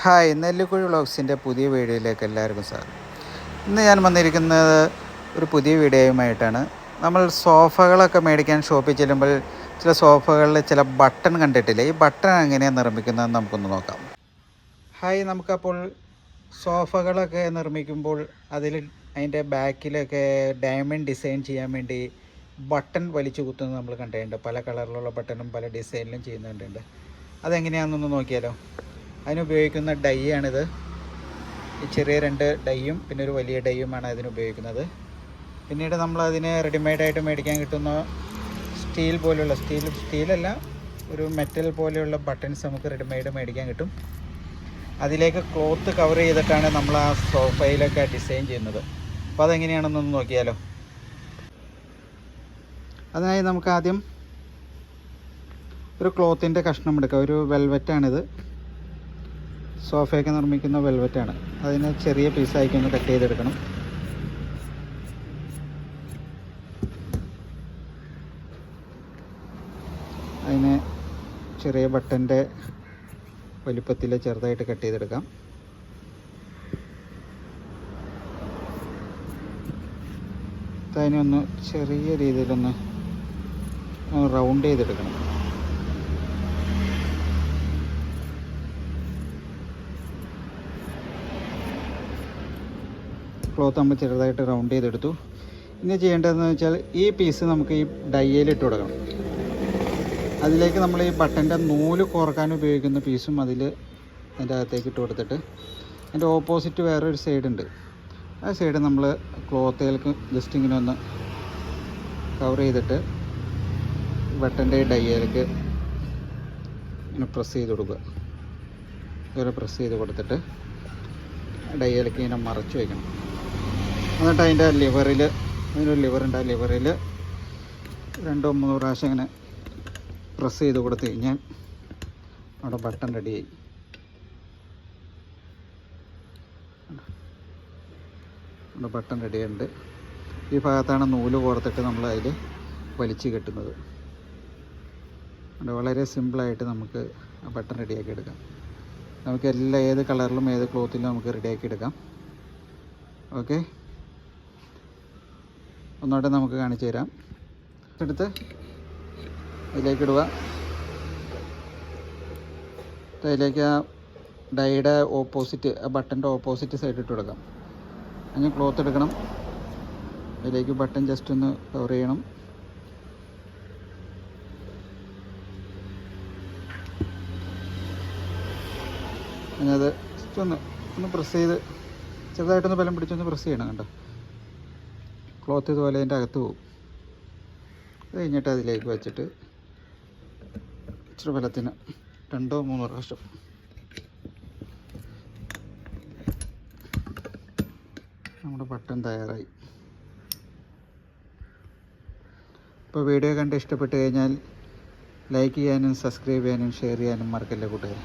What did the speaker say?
Hi Nellikuzhi വ്ളോഗ്സിന്റെ പുതിയ വീഡിയോയിലേക്ക് എല്ലാവർക്കും സ്വാഗതം. ഇന്ന് ഞാൻ വന്നിരിക്കുന്നത് ഒരു പുതിയ വീഡിയോയുമായിട്ടാണ്. നമ്മൾ സോഫകളൊക്കെ മേടിക്കാൻ ഷോപ്പിൽ ചെല്ലുമ്പോൾ ചില സോഫകളിൽ ചില ബട്ടൺ കണ്ടിട്ടില്ലേ? ഈ ബട്ടൺ എങ്ങനെയാണ് നിർമ്മിക്കുന്നതെന്ന് നമുക്കൊന്ന് നോക്കാം. ഹായ് നമുക്കപ്പോൾ സോഫകളൊക്കെ നിർമ്മിക്കുമ്പോൾ അതിൽ അതിന്റെ ബാക്കിലൊക്കെ ഡയമണ്ട് ഡിസൈൻ ചെയ്യാൻ വേണ്ടി ബട്ടൺ വലിച്ചു കുത്തുന്നത് നമ്മൾ കണ്ടിട്ടുണ്ട്. പല കളറിലുള്ള ബട്ടണും പല ഡിസൈനിലും ചെയ്യുന്നുണ്ട്. അതെങ്ങനെയാണെന്നൊന്ന് നോക്കിയാലോ? അതിനുപയോഗിക്കുന്ന ഡൈ ആണിത് ഈ ചെറിയ രണ്ട് ഡൈയും പിന്നെ ഒരു വലിയ ഡൈയുമാണ് അതിന് ഉപയോഗിക്കുന്നത് പിന്നീട് നമ്മൾ അതിന് റെഡിമെയ്ഡായിട്ട് മേടിക്കാൻ കിട്ടുന്ന സ്റ്റീൽ പോലെയുള്ള സ്റ്റീൽ സ്റ്റീലല്ല ഒരു മെറ്റൽ പോലെയുള്ള ബട്ടൺസ് നമുക്ക് റെഡിമെയ്ഡ് മേടിക്കാൻ കിട്ടും. അതിലേക്ക് ക്ലോത്ത് കവർ ചെയ്തിട്ടാണ് നമ്മൾ ആ സോഫയിലൊക്കെ ഡിസൈൻ ചെയ്യുന്നത്. അപ്പോൾ അതെങ്ങനെയാണെന്നൊന്ന് നോക്കിയാലോ. അതിനായി നമുക്ക് ആദ്യം ഒരു ക്ലോത്തിന്റെ കഷ്ണം എടുക്കാം. ഒരു വെൽവെറ്റാണിത് സോഫയൊക്കെ നിർമ്മിക്കുന്ന വെൽവെറ്റാണ്. അതിനെ ചെറിയ പീസായിക്ക് ഒന്ന് കട്ട് ചെയ്തെടുക്കണം. അതിനെ ചെറിയ ബട്ടന്റെ വലിപ്പത്തിൽ ചെറുതായിട്ട് കട്ട് ചെയ്തെടുക്കാം. അതിനെ ഒന്ന് ചെറിയ രീതിയിലൊന്ന് റൗണ്ട് ചെയ്തെടുക്കണം. ക്ലോത്ത് നമ്മൾ ചെറുതായിട്ട് റൗണ്ട് ചെയ്തെടുത്തു. ഇനി ചെയ്യേണ്ടതെന്ന് വെച്ചാൽ ഈ പീസ് നമുക്ക് ഈ ഡയ്യയിൽ ഇട്ട് കൊടുക്കണം അതിലേക്ക് നമ്മൾ ഈ ബട്ടന്റെ നൂൽ കോർക്കാൻ ഉപയോഗിക്കുന്ന പീസും അതിൽ അതിന്റെ അകത്തേക്ക് ഇട്ട് കൊടുത്തിട്ട് അതിന്റെ ഓപ്പോസിറ്റ് വേറൊരു ഉണ്ട്. ആ സൈഡ് നമ്മൾ ക്ലോത്തേൽക്ക് ജസ്റ്റ് ഇങ്ങനെ ഒന്ന് കവർ ചെയ്തിട്ട് ബട്ടന്റെ ഡയ്യയിലേക്ക് ഇങ്ങനെ പ്രസ് ചെയ്ത് കൊടുക്കുക. ഇതുവരെ പ്രസ് ചെയ്ത് കൊടുത്തിട്ട് ഡയ്യയിലേക്ക് ഇങ്ങനെ മറച്ച് വയ്ക്കണം എന്നിട്ട് അതിന്റെ ലിവറിൽ അതിനൊരു ലിവറുണ്ട് ആ ലിവറിൽ രണ്ടോ മൂന്നോ പ്രാവശ്യം ഇങ്ങനെ പ്രസ് ചെയ്ത് കൊടുത്തു കഴിഞ്ഞാൽ അവിടെ ബട്ടൺ റെഡിയായി അവിടെ ബട്ടൺ റെഡിയുണ്ട് ഈ ഭാഗത്താണ് നൂൽ കോർത്തിട്ട് നമ്മൾ അതിൽ വലിച്ചു കെട്ടുന്നത്. വളരെ സിമ്പിളായിട്ട് നമുക്ക് ആ ബട്ടൺ റെഡിയാക്കി എടുക്കാം. നമുക്ക് എല്ലാ ഏത് കളറിലും ഏത് ക്ലോത്തിലും നമുക്ക് റെഡിയാക്കി എടുക്കാം. ഓക്കെ ഒന്നോടെ നമുക്ക് കാണിച്ചു തരാം. എടുത്ത് അതിലേക്ക് ഇടുക. അതിലേക്ക് ആ ഡൈയുടെ ഓപ്പോസിറ്റ് ആ ബട്ടന്റെ ഓപ്പോസിറ്റ് സൈഡ് ഇട്ട് കൊടുക്കാം. അതിന് ക്ലോത്ത് എടുക്കണം. അതിലേക്ക് ബട്ടൺ ജസ്റ്റ് ഒന്ന് കവർ ചെയ്യണം. അതിനത് ജസ്റ്റ് ഒന്ന് ഒന്ന് പ്രസ് ചെയ്ത് ചെറുതായിട്ടൊന്ന് ബലം പിടിച്ചൊന്ന് പ്രസ് ചെയ്യണം കണ്ടോ? ക്ലോത്ത് ഇതുപോലെ അതിന്റെ അകത്ത് പോകും. അത് കഴിഞ്ഞിട്ട് അതിലേക്ക് വെച്ചിട്ട് ഇച്ചിരി ബലത്തിന് രണ്ടോ മൂന്നോ പ്രാവശ്യം. നമ്മുടെ ബട്ടൺ തയ്യാറായി. ഇപ്പോൾ വീഡിയോ കണ്ട് ഇഷ്ടപ്പെട്ട് കഴിഞ്ഞാൽ ലൈക്ക് ചെയ്യാനും സബ്സ്ക്രൈബ് ചെയ്യാനും ഷെയർ ചെയ്യാനും മറക്കല്ലേ കൂട്ടുകാരെ?